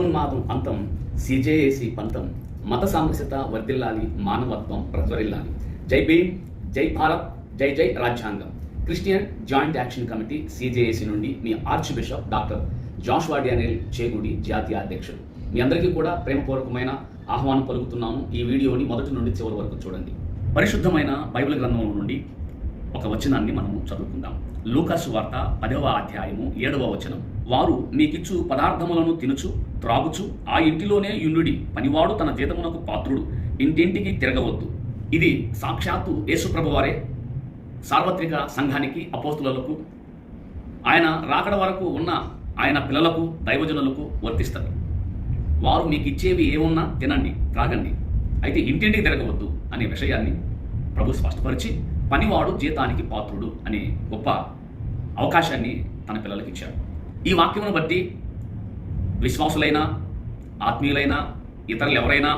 ఉన్మాదం అంతం సిజేఏసి పంతం మత సామరస్యత వర్ధిల్లాలి మానవత్వం ప్రజ్వరిల్లాలి. జై భీమ్ జై భారత్ జై జై రాజ్యాంగం. Christian joint action committee CJAC నుండి మీ archbishop doctor Joshua Daniel Chegudi జాతీయ అధ్యక్షుడు. మీ అందరికీ కూడా ప్రేమపూర్వకమైన ఆహ్వానం పలుకుతున్నాను. ఈ వీడియోని మొదటి నుండి చివరి వరకు చూడండి. పరిశుద్ధమైన బైబిల్ గ్రంథం నుండి ఒక వచనాన్ని మనము చదువుకుందాం. లూకసు వార్త పదవ అధ్యాయము ఏడవ వచనం. వారు మీకిచ్చు పదార్థములను తినుచు త్రాగుచు ఆ ఇంటిలోనే యుండుడి. పనివాడు తన జీతమునకు పాత్రుడు ఇంటింటికి తిరగవద్దు. ఇది సాక్షాత్తు యేసుప్రభు వారే సార్వత్రిక సంఘానికి అపోస్తులకు ఆయన రాకడ వరకు ఉన్న ఆయన పిల్లలకు దైవజనులకు వర్తిస్తారు వారు మీకు ఇచ్చేవి ఏమున్నా తినండి త్రాగండి. అయితే ఇంటింటికి తిరగవద్దు అనే విషయాన్ని ప్రభు స్పష్టపరిచి పనివాడు జీతానికి పాత్రుడు అనే గొప్ప అవకాశాన్ని తన పిల్లలకి ఇచ్చారు. ఈ వాక్యమును బట్టి విశ్వాసులైనా ఆత్మీయులైనా ఇతరులు ఎవరైనా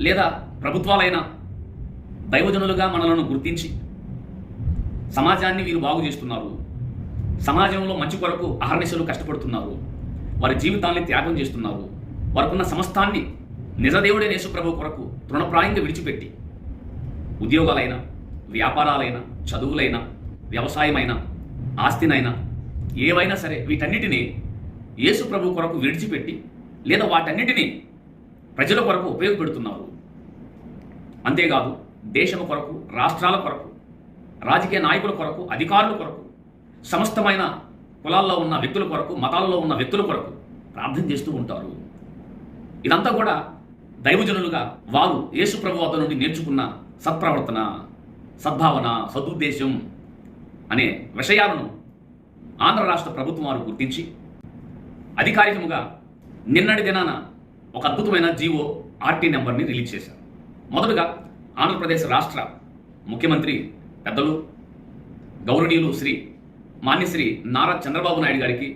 లేదా ప్రభుత్వాలైనా దైవజనులుగా మనలను గుర్తించి సమాజాన్ని వీరు బాగు చేస్తున్నారు. సమాజంలో మంచి కొరకు అహర్నిశలు కష్టపడుతున్నారు. వారి జీవితాన్ని త్యాగం చేస్తున్నారు. వారికున్న సమస్తాన్ని నిజదేవుడే నేసుప్రభు కొరకు తృణప్రాయంగా విడిచిపెట్టి ఉద్యోగాలైనా వ్యాపారాలైనా చదువులైనా వ్యవసాయమైనా ఆస్తినైనా ఏవైనా సరే వీటన్నిటిని యేసు ప్రభు కొరకు విడిచిపెట్టి లేదా వాటన్నిటిని ప్రజల కొరకు ఉపయోగపెడుతున్నారు. అంతేకాదు దేశము కొరకు రాష్ట్రాల కొరకు రాజకీయ నాయకుల కొరకు అధికారుల కొరకు సమస్తమైన కులాల్లో ఉన్న వ్యక్తుల కొరకు మతాలలో ఉన్న వ్యక్తుల కొరకు ప్రార్థన చేస్తూ ఉంటారు. ఇదంతా కూడా దైవజనులుగా వారు యేసు ప్రభు వద్ద నుండి నేర్చుకున్న సత్ప్రవర్తన సద్భావన సదుద్దేశం అనే విషయాలను ఆంధ్ర రాష్ట్ర ప్రభుత్వం వారు గుర్తించి అధికారికముగా నిన్నటి దినాన ఒక అద్భుతమైన జీవో ఆర్టీ నెంబర్ని రిలీజ్ చేశారు. మొదటగా ఆంధ్రప్రదేశ్ రాష్ట్ర ముఖ్యమంత్రి పెద్దలు గౌరవనీయులు శ్రీ మాన్యశ్రీ నారా చంద్రబాబు నాయుడు గారికి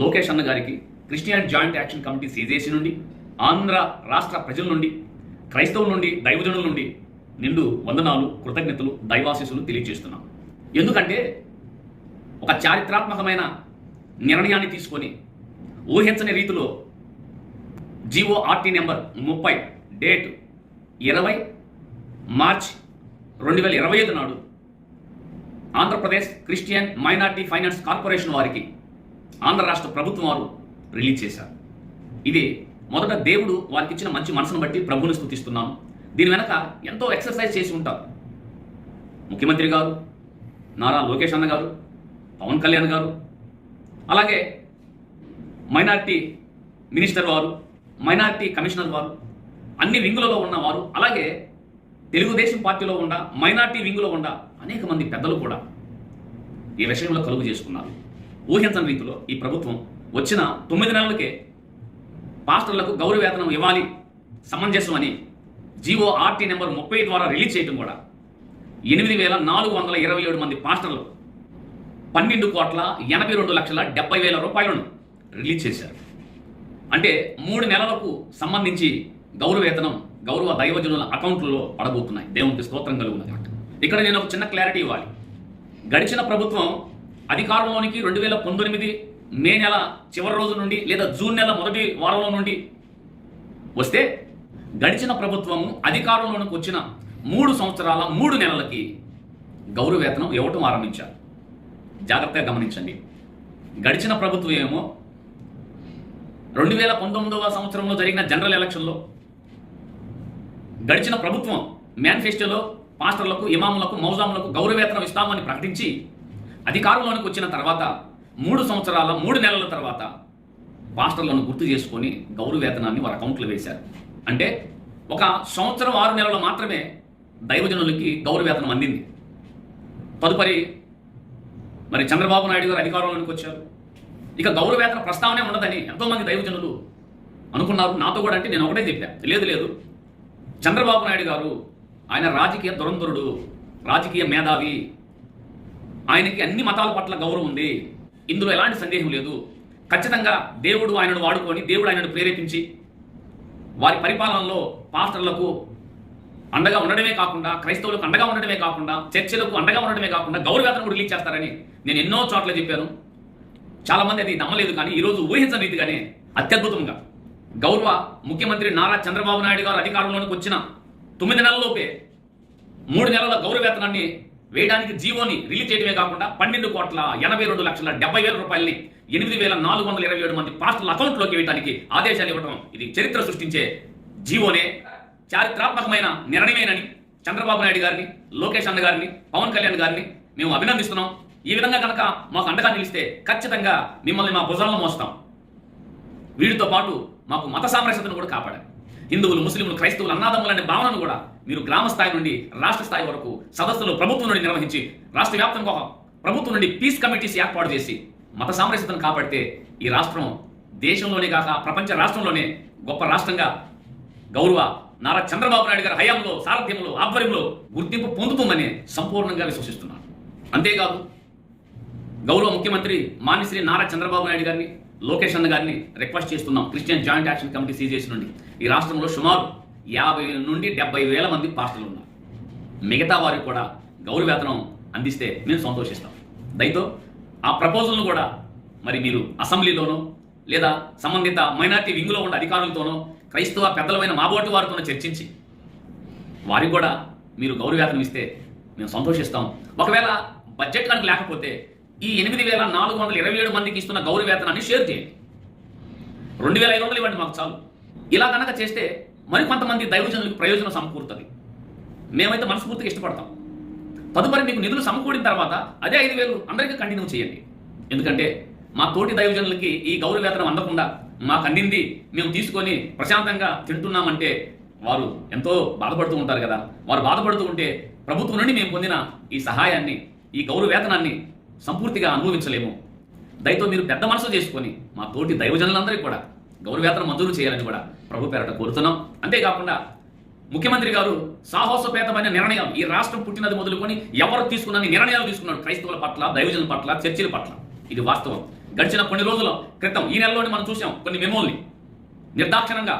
లోకేష్ అన్న గారికి Christian joint action committee CJC నుండి ఆంధ్ర రాష్ట్ర ప్రజల నుండి క్రైస్తవుల నుండి దైవజనుల నుండి నిండు వందనాలు కృతజ్ఞతలు దైవాశీసులు తెలియజేస్తున్నాం. ఎందుకంటే ఒక చారిత్రాత్మకమైన నిర్ణయాన్ని తీసుకొని ఊహించని రీతిలో జీవో ఆర్టీ నెంబర్ ముప్పై డేట్ ఇరవై మార్చ్ రెండు వేల ఇరవై ఐదు నాడు Andhra Pradesh Christian minority finance corporation వారికి ఆంధ్ర రాష్ట్ర ప్రభుత్వం వారు రిలీజ్ చేశారు. ఇది మొదట దేవుడు వారికి ఇచ్చిన మంచి మనసును బట్టి ప్రభుని స్థుతిస్తున్నాను దీని వెనక ఎంతో ఎక్సర్సైజ్ చేసి ఉంటారు ముఖ్యమంత్రి గారు నారా లోకేష్ అన్న గారు పవన్ కళ్యాణ్ గారు అలాగే మైనార్టీ మినిస్టర్ వారు మైనార్టీ కమిషనర్ వారు అన్ని వింగులలో ఉన్నవారు అలాగే తెలుగుదేశం పార్టీలో ఉండ మైనార్టీ వింగులో ఉండ అనేక మంది పెద్దలు కూడా ఈ విషయంలో కలుగు చేసుకున్నారు. ఊహించని రీతిలో ఈ ప్రభుత్వం వచ్చిన తొమ్మిది నెలలకే పాస్టర్లకు గౌరవ వేతనం ఇవ్వాలి సమంజసం అని జీవో ఆర్టీ నెంబర్ ముప్పై ద్వారా రిలీజ్ చేయడం కూడా ఎనిమిది వేల నాలుగు వందల ఇరవై ఏడు మంది పాస్టర్లు పన్నెండు కోట్ల ఎనభై రెండు లక్షల డెబ్బై వేల రూపాయలను రిలీజ్ చేశారు. అంటే మూడు నెలలకు సంబంధించి గౌరవేతనం గౌరవ దైవజనుల అకౌంట్లలో పడబోతున్నాయి. దేవునికి స్తోత్రం కలుగునమాట ఇక్కడ నేను ఒక చిన్న క్లారిటీ ఇవ్వాలి. గడిచిన ప్రభుత్వం అధికారంలోనికి రెండు వేల పంతొమ్మిది మే నెల చివరి రోజు నుండి లేదా జూన్ నెల మొదటి వారంలో నుండి వస్తే గడిచిన ప్రభుత్వము అధికారంలోనికి వచ్చిన మూడు సంవత్సరాల మూడు నెలలకి గౌరవేతనం ఇవ్వటం ఆరంభించారు. జాగ్రత్తగా గమనించండి. గడిచిన ప్రభుత్వం ఏమో రెండు వేల పంతొమ్మిదవ సంవత్సరంలో జరిగిన జనరల్ ఎలక్షన్లో గడిచిన ప్రభుత్వం మేనిఫెస్టోలో పాస్టర్లకు ఇమాములకు మౌజాములకు గౌరవేతనం ఇస్తామని ప్రకటించి అధికారంలోనికి వచ్చిన తర్వాత మూడు సంవత్సరాల మూడు నెలల తర్వాత పాస్టర్లను గుర్తు చేసుకొని గౌరవ వేతనాన్ని వారి అకౌంట్లో వేశారు. అంటే ఒక సంవత్సరం ఆరు నెలలు మాత్రమే దైవజనులకి గౌరవేతనం అందింది. తదుపరి మరి చంద్రబాబు నాయుడు గారు అధికారంలోకి వచ్చారు. ఇక గౌరవేతన ప్రస్తావనే ఉండదని ఎంతోమంది దైవజనులు అనుకున్నారు. నాతో కూడా అంటే నేను ఒకటే చెప్పాను లేదు లేదు. చంద్రబాబు నాయుడు గారు ఆయన రాజకీయ దురంధరుడు రాజకీయ మేధావి. ఆయనకి అన్ని మతాల పట్ల గౌరవం ఉంది. ఇందులో ఎలాంటి సందేహం లేదు. ఖచ్చితంగా దేవుడు ఆయనను వాడుకొని దేవుడు ఆయనను ప్రేరేపించి వారి పరిపాలనలో పాస్టర్లకు అండగా ఉండడమే కాకుండా క్రైస్తవులకు అండగా ఉండడమే కాకుండా చర్చలకు అండగా ఉండడమే కాకుండా గౌరవేతనం కూడా రిలీజ్ చేస్తారని నేను ఎన్నో చోట్ల చెప్పాను. చాలామంది అది నమ్మలేదు కానీ ఈరోజు ఊహించని రీతిగానే అత్యద్భుతంగా గౌరవ ముఖ్యమంత్రి నారా చంద్రబాబు నాయుడు గారు అధికారంలోనికి వచ్చిన తొమ్మిది నెలల్లోపే మూడు నెలల గౌరవేతనాన్ని వేయడానికి జీవోని రిలీజ్ చేయడమే కాకుండా పన్నెండు కోట్ల ఎనభై రెండు లక్షల డెబ్బై వేల రూపాయలని ఎనిమిది వేల నాలుగు వందల ఇరవై ఏడు మంది పాస్టర్ల అకౌంట్లోకి వేయడానికి ఆదేశాలు ఇవ్వడం ఇది చరిత్ర సృష్టించే జీవోనే. చారిత్రాత్మకమైన నిర్ణయమేనని చంద్రబాబు నాయుడు గారిని లోకేష్ అన్న గారిని పవన్ కళ్యాణ్ గారిని మేము అభినందిస్తున్నాం. ఈ విధంగా కనుక మాకు అండగా నిలిస్తే ఖచ్చితంగా మిమ్మల్ని మా భుజాలను మోస్తాం. వీటితో పాటు మాకు మత సామరస్యతను కూడా కాపాడాలి. హిందువులు ముస్లింలు క్రైస్తవులు అన్నాదమ్ములనే భావనను కూడా మీరు గ్రామ స్థాయి నుండి రాష్ట్ర స్థాయి వరకు సదస్సులు ప్రభుత్వం నుండి నిర్వహించి రాష్ట్ర వ్యాప్తంగా ప్రభుత్వం నుండి పీస్ కమిటీస్ ఏర్పాటు చేసి మత సామరస్యతను కాపాడితే ఈ రాష్ట్రం దేశంలోనే కాక ప్రపంచ రాష్ట్రంలోనే గొప్ప రాష్ట్రంగా గౌరవ నారా చంద్రబాబు నాయుడు గారి హయాంలో సారథ్యంలో ఆధ్వర్యంలో గుర్తింపు పొందుతుందని సంపూర్ణంగా విశ్వసిస్తున్నాను. అంతేకాదు గౌరవ ముఖ్యమంత్రి మాన్యశ్రీ నారా చంద్రబాబు నాయుడు గారిని లోకేష్ అన్న గారిని రిక్వెస్ట్ చేస్తున్నాం. Christian joint action committee CJC నుండి. ఈ రాష్ట్రంలో సుమారు యాభై నుండి డెబ్బై వేల మంది పాస్టర్లు ఉన్నారు. మిగతా వారికి కూడా గౌరవ వేతనం అందిస్తే మేము సంతోషిస్తాం. దయతో ఆ ప్రపోజల్ను కూడా మరి మీరు అసెంబ్లీలోనో లేదా సంబంధిత మైనార్టీ వింగ్లో ఉన్న అధికారులతోనో క్రైస్తవ పెద్దలమైన మాబోటి వారితో చర్చించి వారికి కూడా మీరు గౌరవవేతనం ఇస్తే మేము సంతోషిస్తాం. ఒకవేళ బడ్జెట్ కనుక లేకపోతే ఈ ఎనిమిది వేల నాలుగు వందల ఇరవై ఏడు మందికి ఇస్తున్న గౌరవవేతనాన్ని షేర్ చేయండి. రెండు వేల ఐదు వందలు ఇవ్వండి మాకు చాలు. ఇలా కనుక చేస్తే మరి కొంతమంది దైవజనులకు ప్రయోజనం సమకూరుతుంది. మేమైతే మనస్ఫూర్తిగా ఇష్టపడతాం. తదుపరి మీకు నిధులు సమకూడిన తర్వాత అదే ఐదు వేలు అందరికీ కంటిన్యూ చేయండి. ఎందుకంటే మా తోటి దైవజనులకి ఈ గౌరవ వేతనం అందకుండా మాకు అందింది మేము తీసుకొని ప్రశాంతంగా తింటున్నామంటే వారు ఎంతో బాధపడుతూ ఉంటారు కదా. వారు బాధపడుతూ ఉంటే ప్రభుత్వం నుండి మేము పొందిన ఈ సహాయాన్ని ఈ గౌరవ వేతనాన్ని సంపూర్తిగా అనుభవించలేము. దయతో మీరు పెద్ద మనసు చేసుకొని మా తోటి దైవజనులందరికీ కూడా గౌరవేతనం మంజూరు చేయాలని కూడా ప్రభు పేరట కోరుతున్నాం. అంతేకాకుండా ముఖ్యమంత్రి గారు సాహసోపేతమైన నిర్ణయం ఈ రాష్ట్రం పుట్టినది మొదలుకొని ఎవరు తీసుకున్న నిర్ణయాలు తీసుకున్నాడు? క్రైస్తవుల పట్ల దైవజనుల పట్ల చర్చిల పట్ల. ఇది వాస్తవం. గడిచిన కొన్ని రోజుల క్రితం ఈ నెలలోనే మనం చూసాం కొన్ని మెమోల్ని. నిర్దాక్షిణంగా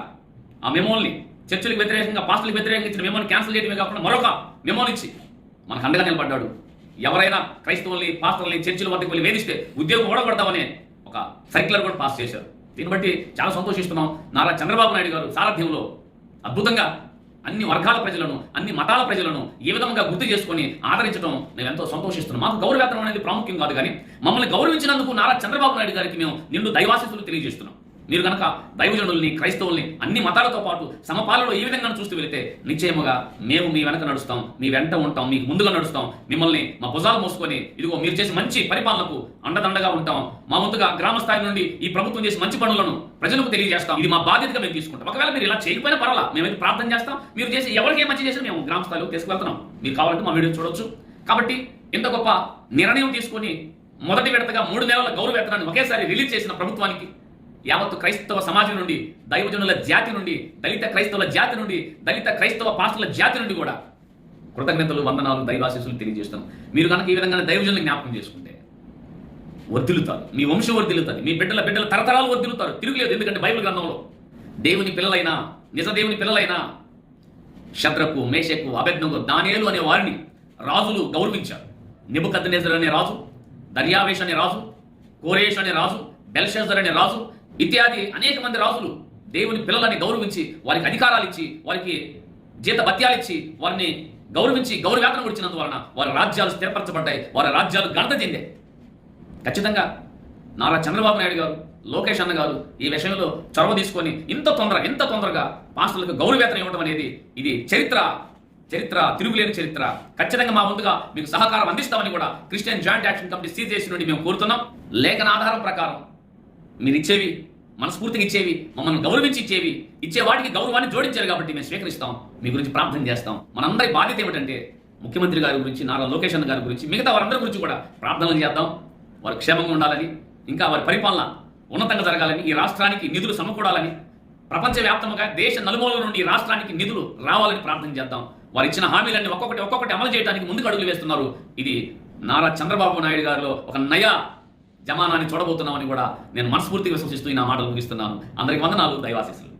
ఆ మెమోల్ని చర్చలకు వ్యతిరేకంగా పాస్టులకు వ్యతిరేకంగా ఇచ్చిన మెమోని క్యాన్సిల్ చేయడమే కాకుండా మరొక మెమోని ఇచ్చి మనకు అండగా నిలబడ్డాడు. ఎవరైనా క్రైస్తవుల్ని పాస్టర్ని చర్చిల వద్దకు వెళ్ళి వేధిస్తే ఉద్యోగం ఓడగొడతామని ఒక సర్క్యులర్ కూడా పాస్ చేశారు. దీన్ని బట్టి చాలా సంతోషిస్తున్నాం. నారా చంద్రబాబు నాయుడు గారు సారథ్యంలో అద్భుతంగా అన్ని వర్గాల ప్రజలను అన్ని మతాల ప్రజలను ఏ విధంగా గుర్తు చేసుకొని ఆదరించడం మేము ఎంతో సంతోషిస్తున్నాం మాకు గౌరవేతనం అనేది ప్రాముఖ్యం కాదు కానీ మమ్మల్ని గౌరవించినందుకు నారా చంద్రబాబు నాయుడు గారికి మేము నిండు దైవాశిస్తులు తెలియజేస్తున్నాం. మీరు కనుక దైవజనుల్ని క్రైస్తవుల్ని అన్ని మతాలతో పాటు సమపాలలో ఈ విధంగా చూస్తూ వెళితే నిశ్చయముగా మేము మీ వెనక నడుస్తాం మీ వెంట ఉంటాం మీకు ముందుగా నడుస్తాం. మిమ్మల్ని మా భుజాలు మోసుకొని ఇదిగో మీరు చేసి మంచి పరిపాలనకు అండదండగా ఉంటాం. మా ముందుగా గ్రామ స్థాయి నుండి ఈ ప్రభుత్వం చేసి మంచి పనులను ప్రజలకు తెలియజేస్తాం. ఇది మా బాధ్యతగా మేము తీసుకుంటాం. ఒకవేళ మీరు ఇలా చేయకపోయినా పర్వాలా మేమైతే ప్రార్థన చేస్తాం. మీరు చేసి ఎవరికి మంచి చేసినా మేము గ్రామ స్థాయిలో తీసుకువెళ్తున్నాం. మీరు కావాలంటే మా వీడియో చూడొచ్చు. కాబట్టి ఇంత గొప్ప నిర్ణయం తీసుకొని మొదటి విడతగా మూడు నెలల గౌరవ వేతనాన్ని ఒకేసారి రిలీజ్ చేసిన ప్రభుత్వానికి యావత్తు క్రైస్తవ సమాజం నుండి దైవజనుల జాతి నుండి దళిత క్రైస్తవుల జాతి నుండి దళిత క్రైస్తవ పాస్టుల జాతి నుండి కూడా కృతజ్ఞతలు వందనాలు దైవాశీస్సులు తెలియజేస్తాం మీరు కనుక ఈ విధంగా దైవజనులు జ్ఞాపకం చేసుకుంటే వర్దిలుతారు మీ వంశం వర్దిలుతుంది మీ బిడ్డల బిడ్డల తరతరాలు వర్దిలుతారు తిరుగులేదు ఎందుకంటే బైబిల్ గ్రంథంలో దేవుని పిల్లలైనా నిజ దేవుని పిల్లలైనా శత్రకు మేషకు అభిజ్ఞకు దానేలు అనే వారిని రాజులు గౌరవించారు. నిబుకద్నేజర్ అనే రాజు దర్యావేష్ అనే రాజు కోరేష్ అనే రాజు బెల్షేజర్ అనే రాజు ఇత్యాది అనేక మంది రాజులు దేవుని పిల్లలని గౌరవించి వారికి అధికారాలు ఇచ్చి వారికి జీత భత్యాలు ఇచ్చి వారిని గౌరవించి గౌరవేతనం ఇచ్చినందువలన వారి రాజ్యాలు స్థిరపరచబడ్డాయి వారి రాజ్యాలు ఘనత చెందాయి. ఖచ్చితంగా నారా చంద్రబాబు నాయుడు గారు లోకేష్ అన్న గారు ఈ విషయంలో చొరవ తీసుకొని ఇంత తొందర ఇంత తొందరగా పాస్టర్లకు గౌరవేతనం ఇవ్వడం అనేది ఇది చరిత్ర చరిత్ర తిరుగులేని చరిత్ర. ఖచ్చితంగా మా ముందుగా మీకు సహకారం అందిస్తామని కూడా Christian joint action committee CJC నుండి మేము కోరుతున్నాం. లేఖన ఆధారం ప్రకారం మీరు ఇచ్చేవి మనస్ఫూర్తిగా ఇచ్చేవి మమ్మల్ని గౌరవించి ఇచ్చేవి ఇచ్చే వాటికి గౌరవాన్ని జోడించారు కాబట్టి మేము స్వీకరిస్తాం మీ గురించి ప్రార్థన చేస్తాం. మనందరి బాధ్యత ఏమిటంటే ముఖ్యమంత్రి గారి గురించి నారా లోకేష్ అన్న గారి గురించి మిగతా వారందరి గురించి కూడా ప్రార్థనలు చేద్దాం. వారు క్షేమంగా ఉండాలని ఇంకా వారి పరిపాలన ఉన్నతంగా జరగాలని ఈ రాష్ట్రానికి నిధులు సమకూడాలని ప్రపంచవ్యాప్తంగా దేశ నలుమూలల నుండి ఈ రాష్ట్రానికి నిధులు రావాలని ప్రార్థన చేద్దాం. వారు ఇచ్చిన హామీలన్నీ ఒక్కొక్కటి ఒక్కొక్కటి అమలు చేయడానికి ముందుకు అడుగులు వేస్తున్నారు. ఇది నారా చంద్రబాబు నాయుడు గారిలో ఒక నయా జమానాన్ని చూడబోతున్నామని కూడా నేను మనస్ఫూర్తిగా విశ్వసిస్తూ ఈ నా మాటలు ముగిస్తున్నాను. అందరికి వందనాలు. దైవాశీస్సులు.